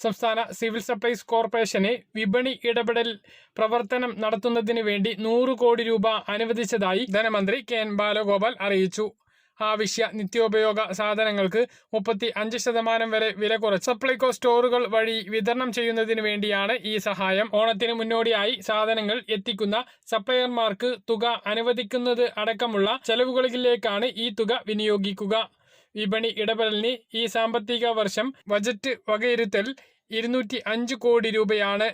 സംസ്ഥാന civil supplies കോർപ്പറേഷനെ വിപണി ഇടപെടൽ പ്രവർത്തനം നടത്തുന്നതിന് വേണ്ടി നൂറ് കോടി രൂപ അനുവദിച്ചതായി ധനമന്ത്രി കെ എൻ ബാലഗോപാൽ അറിയിച്ചു. ആവശ്യ നിത്യോപയോഗ സാധനങ്ങൾക്ക് മുപ്പത്തി അഞ്ച് ശതമാനം വരെ വില കുറച്ച്. സപ്ലൈകോ സ്റ്റോറുകൾ വഴി വിതരണം ചെയ്യുന്നതിന് വേണ്ടിയാണ് ഈ സഹായം. ഓണത്തിന് മുന്നോടിയായി സാധനങ്ങൾ എത്തിക്കുന്ന സപ്ലയർമാർക്ക് തുക അനുവദിക്കുന്നത് അടക്കമുള്ള ചെലവുകളിലേക്കാണ് ഈ തുക വിനിയോഗിക്കുക. വിപണി ഇടപെടലിന് ഈ സാമ്പത്തിക വർഷം ബജറ്റ് വകയിരുത്തൽ ഇരുന്നൂറ്റി അഞ്ച് കോടി രൂപയാണ്.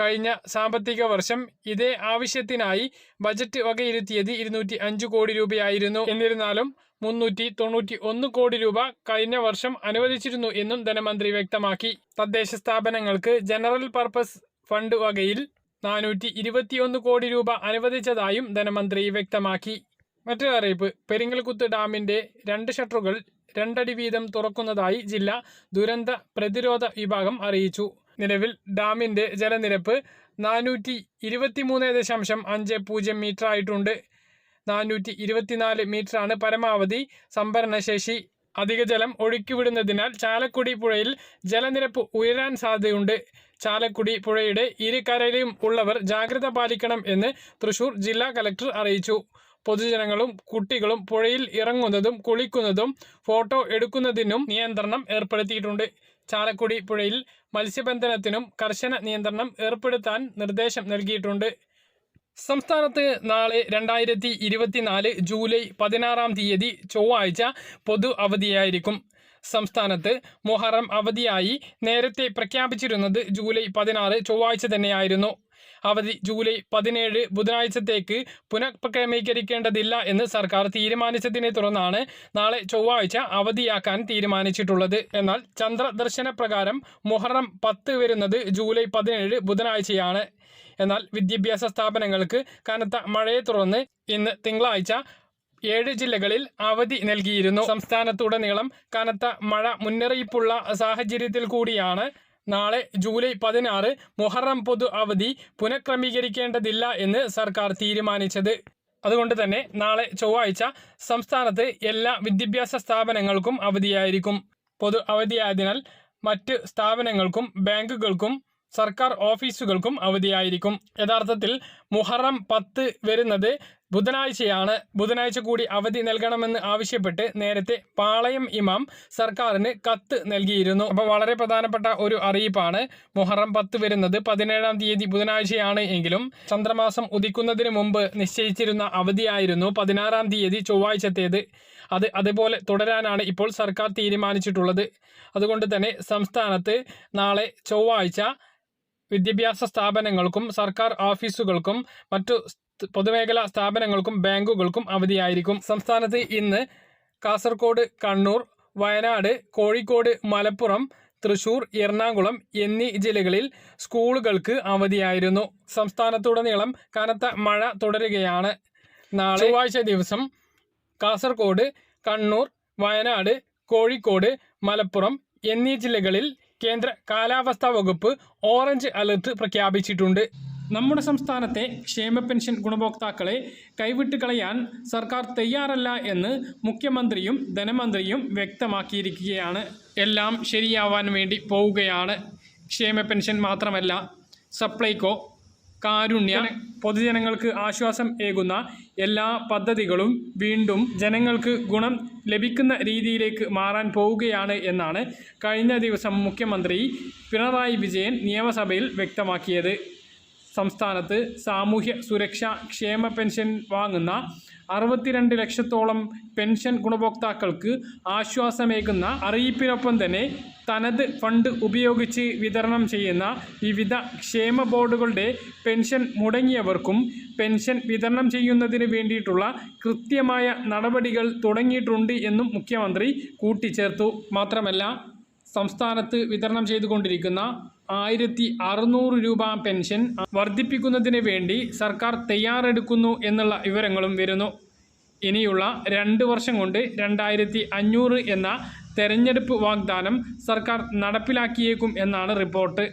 കഴിഞ്ഞ സാമ്പത്തിക വർഷം ഇതേ ആവശ്യത്തിനായി ബജറ്റ് വകയിരുത്തിയത് ഇരുന്നൂറ്റി അഞ്ച് കോടി രൂപയായിരുന്നു. എന്നിരുന്നാലും മുന്നൂറ്റി തൊണ്ണൂറ്റി ഒന്ന് കോടി രൂപ കഴിഞ്ഞ വർഷം അനുവദിച്ചിരുന്നു എന്നും ധനമന്ത്രി വ്യക്തമാക്കി. തദ്ദേശ സ്ഥാപനങ്ങൾക്ക് ജനറൽ പർപ്പസ് ഫണ്ട് വകയിൽ നാനൂറ്റി ഇരുപത്തിയൊന്ന് കോടി രൂപ അനുവദിച്ചതായും ധനമന്ത്രി വ്യക്തമാക്കി. മറ്റൊരു അറിയിപ്പ്. പെരിങ്ങൽകുത്ത് ഡാമിന്റെ രണ്ട് ഷട്ടറുകൾ രണ്ടടി വീതം തുറക്കുന്നതായി ജില്ലാ ദുരന്ത പ്രതിരോധ വിഭാഗം അറിയിച്ചു. നിലവിൽ ഡാമിന്റെ ജലനിരപ്പ് നാനൂറ്റി ഇരുപത്തിമൂന്ന് ദശാംശം അഞ്ച് പൂജ്യം മീറ്റർ ആയിട്ടുണ്ട് നാനൂറ്റി ഇരുപത്തിനാല് മീറ്ററാണ് പരമാവധി സംഭരണശേഷി. അധിക ജലം ഒഴുക്കിവിടുന്നതിനാൽ ചാലക്കുടി പുഴയിൽ ജലനിരപ്പ് ഉയരാൻ സാധ്യതയുണ്ട്. ചാലക്കുടി പുഴയുടെ ഇരു കരയിലും ഉള്ളവർ ജാഗ്രത പാലിക്കണം എന്ന് തൃശൂർ ജില്ലാ കലക്ടർ അറിയിച്ചു. പൊതുജനങ്ങളും കുട്ടികളും പുഴയിൽ ഇറങ്ങുന്നതും കുളിക്കുന്നതും ഫോട്ടോ എടുക്കുന്നതിനും നിയന്ത്രണം ഏർപ്പെടുത്തിയിട്ടുണ്ട്. ചാലക്കുടി പുഴയിൽ മത്സ്യബന്ധനത്തിനും കർശന നിയന്ത്രണം ഏർപ്പെടുത്താൻ നിർദ്ദേശം നൽകിയിട്ടുണ്ട്. സംസ്ഥാനത്ത് നാളെ രണ്ടായിരത്തി ഇരുപത്തിനാല് ജൂലൈ പതിനാറാം തീയതി ചൊവ്വാഴ്ച പൊതു അവധിയായിരിക്കും. സംസ്ഥാനത്ത് മൊഹറം അവധിയായി നേരത്തെ പ്രഖ്യാപിച്ചിരുന്നത് ജൂലൈ പതിനാറ് ചൊവ്വാഴ്ച തന്നെയായിരുന്നു. അവധി ജൂലൈ പതിനേഴ് ബുധനാഴ്ചത്തേക്ക് പുനഃക്രമീകരിക്കേണ്ടതില്ല എന്ന് സർക്കാർ തീരുമാനിച്ചതിനെ തുടർന്നാണ് നാളെ ചൊവ്വാഴ്ച അവധിയാക്കാൻ തീരുമാനിച്ചിട്ടുള്ളത്. എന്നാൽ ചന്ദ്രദർശന പ്രകാരം മുഹറം പത്ത് വരുന്നത് ജൂലൈ പതിനേഴ് ബുധനാഴ്ചയാണ്. എന്നാൽ വിദ്യാഭ്യാസ സ്ഥാപനങ്ങൾക്ക് കനത്ത മഴയെ തുടർന്ന് ഇന്ന് തിങ്കളാഴ്ച ഏഴ് ജില്ലകളിൽ അവധി നൽകിയിരുന്നു. സംസ്ഥാനത്തുടനീളം കനത്ത മഴ മുന്നറിയിപ്പുള്ള സാഹചര്യത്തിൽ കൂടിയാണ് നാളെ ജൂലൈ പതിനാറ് മുഹറം പൊതു അവധി പുനഃക്രമീകരിക്കേണ്ടതില്ല എന്ന് സർക്കാർ തീരുമാനിച്ചത്. അതുകൊണ്ട് തന്നെ നാളെ ചൊവ്വാഴ്ച സംസ്ഥാനത്ത് എല്ലാ വിദ്യാഭ്യാസ സ്ഥാപനങ്ങൾക്കും അവധിയായിരിക്കും. പൊതു അവധിയായതിനാൽ മറ്റ് സ്ഥാപനങ്ങൾക്കും ബാങ്കുകൾക്കും സർക്കാർ ഓഫീസുകൾക്കും അവധിയായിരിക്കും. യഥാർത്ഥത്തിൽ മുഹറം പത്ത് വരുന്നത് ബുധനാഴ്ചയാണ് ബുധനാഴ്ച കൂടി അവധി നൽകണമെന്ന് ആവശ്യപ്പെട്ട് നേരത്തെ പാളയം ഇമാം സർക്കാരിന് കത്ത് നൽകിയിരുന്നു. അപ്പോൾ വളരെ പ്രധാനപ്പെട്ട ഒരു അറിയിപ്പാണ്. മുഹറം പത്ത് വരുന്നത് പതിനേഴാം തീയതി ബുധനാഴ്ചയാണ് എങ്കിലും ചന്ദ്രമാസം ഉദിക്കുന്നതിന് മുമ്പ് നിശ്ചയിച്ചിരുന്ന അവധിയായിരുന്നു പതിനാറാം തീയതി ചൊവ്വാഴ്ചത്തേത്. അത് അതുപോലെ തുടരാനാണ് ഇപ്പോൾ സർക്കാർ തീരുമാനിച്ചിട്ടുള്ളത്. അതുകൊണ്ട് തന്നെ സംസ്ഥാനത്ത് നാളെ ചൊവ്വാഴ്ച വിദ്യാഭ്യാസ സ്ഥാപനങ്ങൾക്കും സർക്കാർ ഓഫീസുകൾക്കും മറ്റു പൊതുമേഖലാ സ്ഥാപനങ്ങൾക്കും ബാങ്കുകൾക്കും അവധിയായിരിക്കും. സംസ്ഥാനത്ത് ഇന്ന് കാസർഗോഡ് കണ്ണൂർ വയനാട് കോഴിക്കോട് മലപ്പുറം തൃശൂർ എറണാകുളം എന്നീ ജില്ലകളിൽ സ്കൂളുകൾക്ക് അവധിയായിരുന്നു. സംസ്ഥാനത്തുടനീളം കനത്ത മഴ തുടരുകയാണ്. നാളെ ചൊവ്വാഴ്ച ദിവസം കാസർഗോഡ് കണ്ണൂർ വയനാട് കോഴിക്കോട് മലപ്പുറം എന്നീ ജില്ലകളിൽ കേന്ദ്ര കാലാവസ്ഥാ വകുപ്പ് ഓറഞ്ച് അലർട്ട് പ്രഖ്യാപിച്ചിട്ടുണ്ട്. നമ്മുടെ സംസ്ഥാനത്തെ ക്ഷേമ പെൻഷൻ ഗുണഭോക്താക്കളെ കൈവിട്ട് കളയാൻ സർക്കാർ തയ്യാറല്ല എന്ന് മുഖ്യമന്ത്രിയും ധനമന്ത്രിയും വ്യക്തമാക്കിയിരിക്കുകയാണ്. എല്ലാം ശരിയാവാൻ വേണ്ടി പോവുകയാണ്. ക്ഷേമ പെൻഷൻ മാത്രമല്ല സപ്ലൈകോ കാരുണ്യ പൊതുജനങ്ങൾക്ക് ആശ്വാസം ഏകുന്ന എല്ലാ പദ്ധതികളും വീണ്ടും ജനങ്ങൾക്ക് ഗുണം ലഭിക്കുന്ന രീതിയിലേക്ക് മാറാൻ പോവുകയാണ് എന്നാണ് കഴിഞ്ഞ ദിവസം മുഖ്യമന്ത്രി പിണറായി വിജയൻ നിയമസഭയിൽ വ്യക്തമാക്കിയത്. സംസ്ഥാനത്ത് സാമൂഹ്യ സുരക്ഷാ ക്ഷേമ പെൻഷൻ വാങ്ങുന്ന അറുപത്തിരണ്ട് ലക്ഷത്തോളം പെൻഷൻ ഗുണഭോക്താക്കൾക്ക് ആശ്വാസമേകുന്ന അറിയിപ്പിനൊപ്പം തന്നെ തനത് ഫണ്ട് ഉപയോഗിച്ച് വിതരണം ചെയ്യുന്ന വിവിധ ക്ഷേമ ബോർഡുകളുടെ പെൻഷൻ മുടങ്ങിയവർക്കും പെൻഷൻ വിതരണം ചെയ്യുന്നതിന് വേണ്ടിയിട്ടുള്ള കൃത്യമായ നടപടികൾ തുടങ്ങിയിട്ടുണ്ട് എന്നും മുഖ്യമന്ത്രി കൂട്ടിച്ചേർത്തു. മാത്രമല്ല സംസ്ഥാനത്ത് വിതരണം ചെയ്തുകൊണ്ടിരിക്കുന്ന ആയിരത്തി അറുന്നൂറ് രൂപ പെൻഷൻ വർദ്ധിപ്പിക്കുന്നതിന് വേണ്ടി സർക്കാർ തയ്യാറെടുക്കുന്നു എന്നുള്ള വിവരങ്ങളും വരുന്നു. ഇനിയുള്ള രണ്ട് വർഷം കൊണ്ട് രണ്ടായിരത്തി അഞ്ഞൂറ് എന്ന തെരഞ്ഞെടുപ്പ് വാഗ്ദാനം സർക്കാർ നടപ്പിലാക്കിയേക്കും എന്നാണ് റിപ്പോർട്ട്.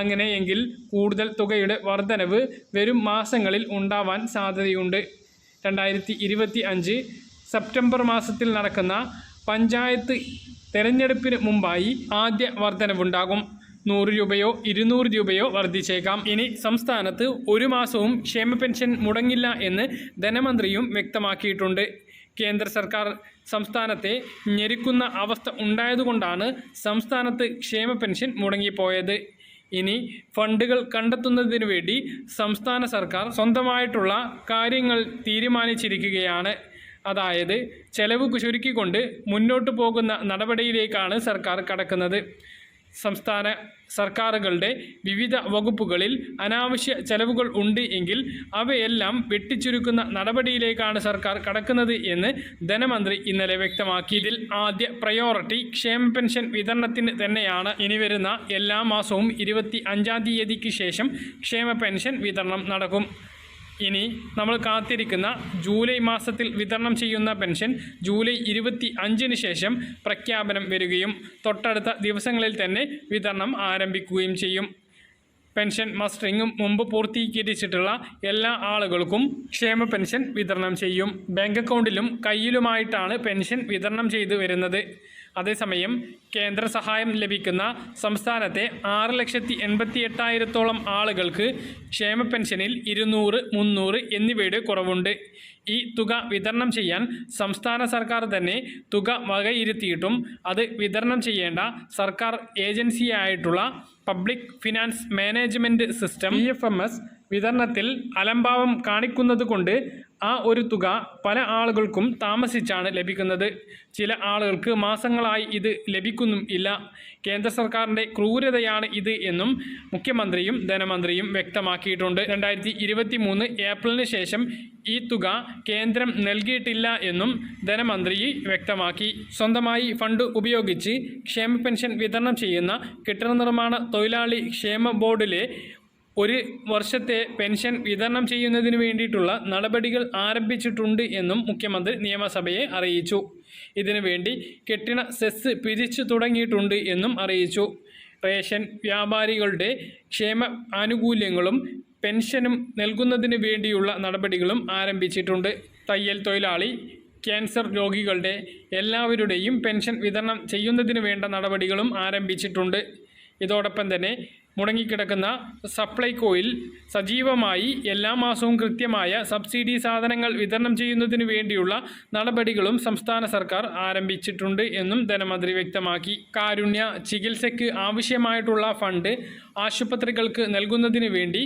അങ്ങനെയെങ്കിൽ കൂടുതൽ തുകയുടെ വർധനവ് വരും മാസങ്ങളിൽ ഉണ്ടാവാൻ സാധ്യതയുണ്ട്. രണ്ടായിരത്തി ഇരുപത്തി അഞ്ച് സെപ്റ്റംബർ മാസത്തിൽ നടക്കുന്ന പഞ്ചായത്ത് തെരഞ്ഞെടുപ്പിന് മുമ്പായി ആദ്യ വർധനവുണ്ടാകും. നൂറ് രൂപയോ ഇരുന്നൂറ് രൂപയോ വർദ്ധിച്ചേക്കാം. ഇനി സംസ്ഥാനത്ത് ഒരു മാസവും ക്ഷേമ പെൻഷൻ മുടങ്ങില്ല എന്ന് ധനമന്ത്രിയും വ്യക്തമാക്കിയിട്ടുണ്ട്. കേന്ദ്ര സർക്കാർ സംസ്ഥാനത്തെ ഞെരുക്കുന്ന അവസ്ഥ ഉണ്ടായതുകൊണ്ടാണ് സംസ്ഥാനത്ത് ക്ഷേമ പെൻഷൻ മുടങ്ങിപ്പോയത്. ഇനി ഫണ്ടുകൾ കണ്ടെത്തുന്നതിനു വേണ്ടി സംസ്ഥാന സർക്കാർ സ്വന്തമായിട്ടുള്ള കാര്യങ്ങൾ തീരുമാനിച്ചിരിക്കുകയാണ്. അതായത് ചെലവ് ചുരുക്കിക്കൊണ്ട് മുന്നോട്ട് പോകുന്ന നടപടിയിലേക്കാണ് സർക്കാർ കടക്കുന്നത്. സംസ്ഥാന സർക്കാരുകളുടെ വിവിധ വകുപ്പുകളിൽ അനാവശ്യ ചെലവുകൾ ഉണ്ട് എങ്കിൽ അവയെല്ലാം വെട്ടിച്ചുരുക്കുന്ന നടപടിയിലേക്കാണ് സർക്കാർ കടക്കുന്നത് എന്ന് ധനമന്ത്രി ഇന്നലെ വ്യക്തമാക്കി ഇതിൽ ആദ്യ പ്രയോറിറ്റി ക്ഷേമ പെൻഷൻ വിതരണത്തിന് തന്നെയാണ്. ഇനി വരുന്ന എല്ലാ മാസവും ഇരുപത്തി അഞ്ചാം തീയതിക്ക് ശേഷം ക്ഷേമ പെൻഷൻ വിതരണം നടക്കും. ഇനി നമ്മൾ കാത്തിരിക്കുന്ന ജൂലൈ മാസത്തിൽ വിതരണം ചെയ്യുന്ന പെൻഷൻ ജൂലൈ ഇരുപത്തി അഞ്ചിന് ശേഷം പ്രഖ്യാപനം വരികയും തൊട്ടടുത്ത ദിവസങ്ങളിൽ തന്നെ വിതരണം ആരംഭിക്കുകയും ചെയ്യും. പെൻഷൻ മസ്റ്ററിങ്ങും മുമ്പ് പൂർത്തീകരിച്ചിട്ടുള്ള എല്ലാ ആളുകൾക്കും ക്ഷേമ പെൻഷൻ വിതരണം ചെയ്യും. ബാങ്ക് അക്കൗണ്ടിലും കയ്യിലുമായിട്ടാണ് പെൻഷൻ വിതരണം ചെയ്തു വരുന്നത്. അതേസമയം കേന്ദ്ര സഹായം ലഭിക്കുന്ന സംസ്ഥാനത്തെ ആറ് ലക്ഷത്തി എൺപത്തി എട്ടായിരത്തോളം ആളുകൾക്ക് ക്ഷേമ പെൻഷനിൽ ഇരുന്നൂറ് മുന്നൂറ് എന്നിവയുടെ കുറവുണ്ട്. ഈ തുക വിതരണം ചെയ്യാൻ സംസ്ഥാന സർക്കാർ തന്നെ തുക വകയിരുത്തിയിട്ടും അത് വിതരണം ചെയ്യേണ്ട സർക്കാർ ഏജൻസിയായിട്ടുള്ള public finance management system E F M S വിതരണത്തിൽ അലംഭാവം കാണിക്കുന്നത് കൊണ്ട് ആ ഒരു തുക പല ആളുകൾക്കും താമസിച്ചാണ് ലഭിക്കുന്നത്. ചില ആളുകൾക്ക് മാസങ്ങളായി ഇത് ലഭിക്കുന്നും ഇല്ല. കേന്ദ്ര സർക്കാരിന്റെ ക്രൂരതയാണ് ഇത് എന്നും മുഖ്യമന്ത്രിയും ധനമന്ത്രിയും വ്യക്തമാക്കിയിട്ടുണ്ട്. രണ്ടായിരത്തി ഇരുപത്തി മൂന്ന് ഏപ്രിലിന് ശേഷം ഈ തുക കേന്ദ്രം നൽകിയിട്ടില്ല എന്നും ധനമന്ത്രി വ്യക്തമാക്കി. സ്വന്തമായി ഫണ്ട് ഉപയോഗിച്ച് ക്ഷേമ പെൻഷൻ വിതരണം ചെയ്യുന്ന കെട്ടിട നിർമ്മാണ തൊഴിലാളി ക്ഷേമ ബോർഡിലെ ഒരു വർഷത്തെ പെൻഷൻ വിതരണം ചെയ്യുന്നതിന് വേണ്ടിയിട്ടുള്ള നടപടികൾ ആരംഭിച്ചിട്ടുണ്ട് എന്നും മുഖ്യമന്ത്രി നിയമസഭയെ അറിയിച്ചു. ഇതിനു വേണ്ടി കെട്ടിണ സെസ് പിരിച്ചു തുടങ്ങിയിട്ടുണ്ട് എന്നും അറിയിച്ചു. റേഷൻ വ്യാപാരികളുടെ ക്ഷേമ ആനുകൂല്യങ്ങളും പെൻഷനും നൽകുന്നതിന് വേണ്ടിയുള്ള നടപടികളും ആരംഭിച്ചിട്ടുണ്ട്. തയ്യൽ തൊഴിലാളി ക്യാൻസർ രോഗികളുടെ എല്ലാവരുടെയും പെൻഷൻ വിതരണം ചെയ്യുന്നതിന് വേണ്ട നടപടികളും ആരംഭിച്ചിട്ടുണ്ട്. ഇതോടൊപ്പം തന്നെ മുടങ്ങിക്കിടക്കുന്ന സപ്ലൈകോയിൽ സജീവമായി എല്ലാ മാസവും കൃത്യമായ സബ്സിഡി സാധനങ്ങൾ വിതരണം ചെയ്യുന്നതിന് വേണ്ടിയുള്ള നടപടികളും സംസ്ഥാന സർക്കാർ ആരംഭിച്ചിട്ടുണ്ട് എന്നും ധനമന്ത്രി വ്യക്തമാക്കി. കാരുണ്യ ചികിത്സയ്ക്ക് ആവശ്യമായിട്ടുള്ള ഫണ്ട് ആശുപത്രികൾക്ക് നൽകുന്നതിന് വേണ്ടി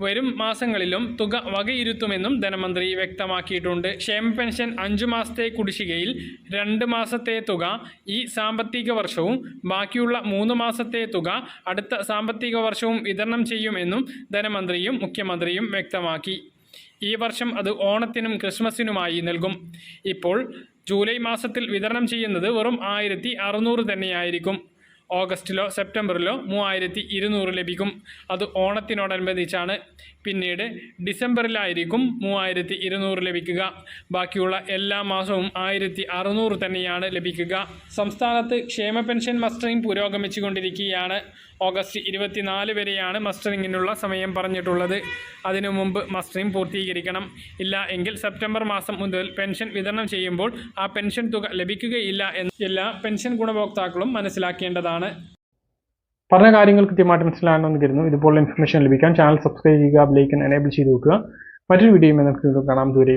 വരും മാസങ്ങളിലും തുക വകയിരുത്തുമെന്നും ധനമന്ത്രി വ്യക്തമാക്കിയിട്ടുണ്ട്. ക്ഷേമ പെൻഷൻ അഞ്ചു മാസത്തെ കുടിശ്ശികയിൽ രണ്ട് മാസത്തെ തുക ഈ സാമ്പത്തിക വർഷവും ബാക്കിയുള്ള മൂന്ന് മാസത്തെ തുക അടുത്ത സാമ്പത്തിക വർഷവും വിതരണം ചെയ്യുമെന്നും ധനമന്ത്രിയും മുഖ്യമന്ത്രിയും വ്യക്തമാക്കി. ഈ വർഷം അത് ഓണത്തിനും ക്രിസ്മസിനുമായി നൽകും. ഇപ്പോൾ ജൂലൈ മാസത്തിൽ വിതരണം ചെയ്യുന്നത് വെറും ആയിരത്തി അറുന്നൂറ് തന്നെയായിരിക്കും. ഓഗസ്റ്റിലോ സെപ്റ്റംബറിലോ മൂവായിരത്തി ഇരുന്നൂറ് ലഭിക്കും. അത് ഓണത്തിനോടനുബന്ധിച്ചാണ്. പിന്നീട് ഡിസംബറിലായിരിക്കും മൂവായിരത്തി ഇരുന്നൂറ് ലഭിക്കുക. ബാക്കിയുള്ള എല്ലാ മാസവും ആയിരത്തി അറുന്നൂറ് തന്നെയാണ് ലഭിക്കുക. സംസ്ഥാനത്ത് ക്ഷേമ പെൻഷൻ മസ്റ്ററിംഗ് പുരോഗമിച്ചുകൊണ്ടിരിക്കുകയാണ്. ഓഗസ്റ്റ് ഇരുപത്തിനാല് വരെയാണ് മസ്റ്ററിങ്ങിനുള്ള സമയം പറഞ്ഞിട്ടുള്ളത്. അതിനു മുമ്പ് മസ്റ്ററിംഗ് പൂർത്തീകരിക്കണം. ഇല്ല എങ്കിൽ സെപ്റ്റംബർ മാസം മുതൽ പെൻഷൻ വിതരണം ചെയ്യുമ്പോൾ ആ പെൻഷൻ തുക ലഭിക്കുകയില്ല എന്ന് എല്ലാ പെൻഷൻ ഗുണഭോക്താക്കളും മനസ്സിലാക്കേണ്ടതാണ്. പറഞ്ഞ കാര്യങ്ങൾ കൃത്യമായിട്ട് മനസ്സിലാകണമെന്ന് കരുതുന്നു. ഇതുപോലുള്ള ഇൻഫർമേഷൻ ലഭിക്കാൻ ചാനൽ സബ്സ്ക്രൈബ് ചെയ്യുക ബെലൈക്കൻ എനേബിൾ ചെയ്ത് വെക്കുക. മറ്റൊരു വീഡിയോയും നമുക്ക് കാണാം. ദൂരെ